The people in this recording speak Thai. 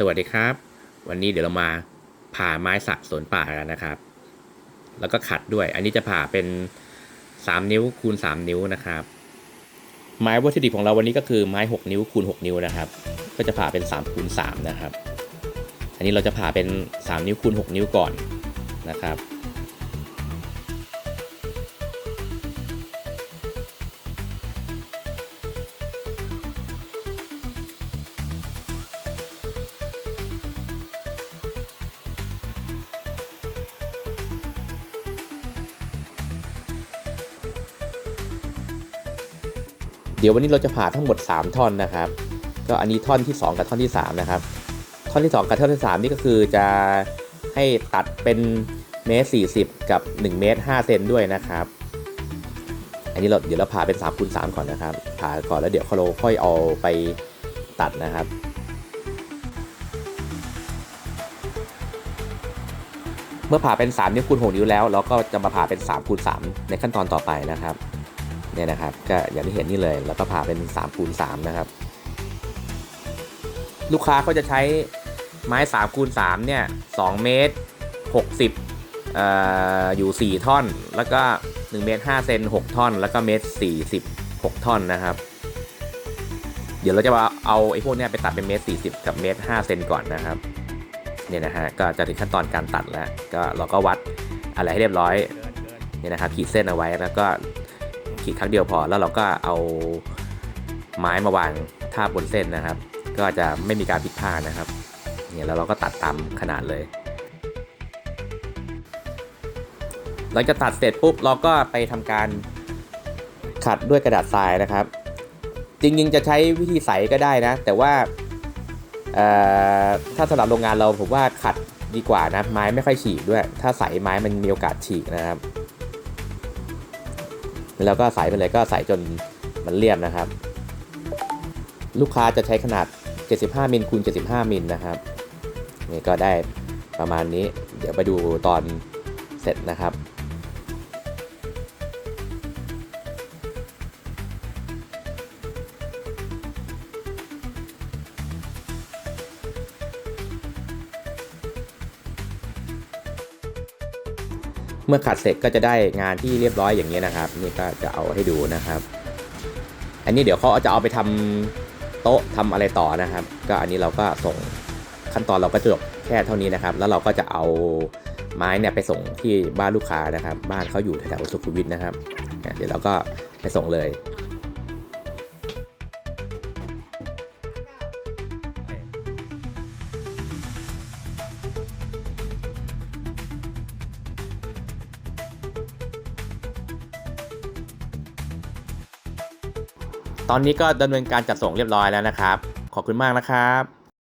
สวัสดีครับ วันนี้เดี๋ยวเรามาผ่าไม้สักสวนป่ากันนะครับ แล้วก็ขัดด้วย อันนี้จะผ่าเป็น 3 นิ้วคูณ 3 นิ้วนะครับ ไม้วัตถุดิบของเราวันนี้ก็คือไม้ 6 นิ้วคูณ 6 นิ้วนะครับ ก็จะผ่าเป็น3คูณ3นะครับ อันนี้เราจะผ่าเป็น 3 นิ้วคูณ 6 นิ้วก่อนนะครับ เดี๋ยววันนี้เราจะผ่าทั้งหมด 3 ท่อนนะครับ ก็อันนี้ท่อนที่ 2 กับท่อนที่ 3 นะครับ ท่อนที่ 2 กับท่อนที่ 3 นี่ก็คือจะให้ตัดเป็นเมตร40 กับ1เมตร5เซนด้วยนะครับ อันนี้เราเดี๋ยวเราผ่าเป็น3คูณ3ก่อนนะครับ ผ่าก่อนแล้วเดี๋ยวเราค่อยเอาไปตัดนะครับเมื่อผ่าเป็น3นิ้วคูณ6นิ้วแล้วเราก็จะมาผ่าเป็น3คูณ3ในขั้นตอนต่อไปนะครับ เนี่ยนะครับก็อย่างที่เห็นนี่เลยแล้วก็ผ่าเป็น3คูณ3นะครับ ลูกค้าก็จะใช้ไม้3คูณ3เนี่ย2เมตร 60เอ่ออยู่ 4 ท่อน แล้วก็1เมตร5เซน6ท่อน แล้วก็เมตร46 ท่อนนะครับ เดี๋ยวเราจะเอาไอ้พวกเนี้ยไปตัดเป็นเมตร40 กับเมตร5เซนก่อนนะครับเนี่ยนะฮะก็จะถึงขั้นตอนการตัดแล้วก็เราก็วัดอะไรให้เรียบร้อยเนี่ยนะครับขีดเส้นเอาไว้แล้วก็ ขีดครั้งเดียวพอ แล้วเราก็เอาไม้มาวางทาบบนเส้นนะครับ ก็จะไม่มีการผิดพลาดนะครับเนี่ยแล้วเราก็ตัดตามขนาดเลยหลังจากตัดเสร็จปุ๊บเราก็ไปทำการขัดด้วยกระดาษทรายนะครับ จริงๆจะใช้วิธีใสก็ได้นะ แต่ว่าถ้าสำหรับโรงงานเราผมว่าขัดดีกว่านะไม้ไม่ค่อยฉีกด้วย ถ้าใสไม้มันมีโอกาสฉีกนะครับ แล้วก็ใส่ไปเลยก็ใส่จนมันเรียบนะครับ ลูกค้าจะใช้ขนาด 75มิลคูณ75มิลนะครับนี่ก็ได้ประมาณนี้ เดี๋ยวไปดูตอนเสร็จนะครับ เมื่อขัดเสร็จก็จะได้งานที่เรียบร้อยอย่างนี้นะครับ นี่ก็จะเอาให้ดูนะครับ อันนี้เดี๋ยวเขาจะเอาไปทำโต๊ะทำอะไรต่อนะครับ ก็อันนี้เราก็ส่งขั้นตอนเราก็จบแค่เท่านี้นะครับ แล้วเราก็จะเอาไม้เนี่ยไปส่งที่บ้านลูกค้านะครับ บ้านเขาอยู่แถวสุขุมวิทนะครับ เดี๋ยวเราก็ไปส่งเลย ตอนนี้ก็ดำเนินการจัดส่งเรียบร้อยแล้วนะครับ ขอบคุณมากนะครับ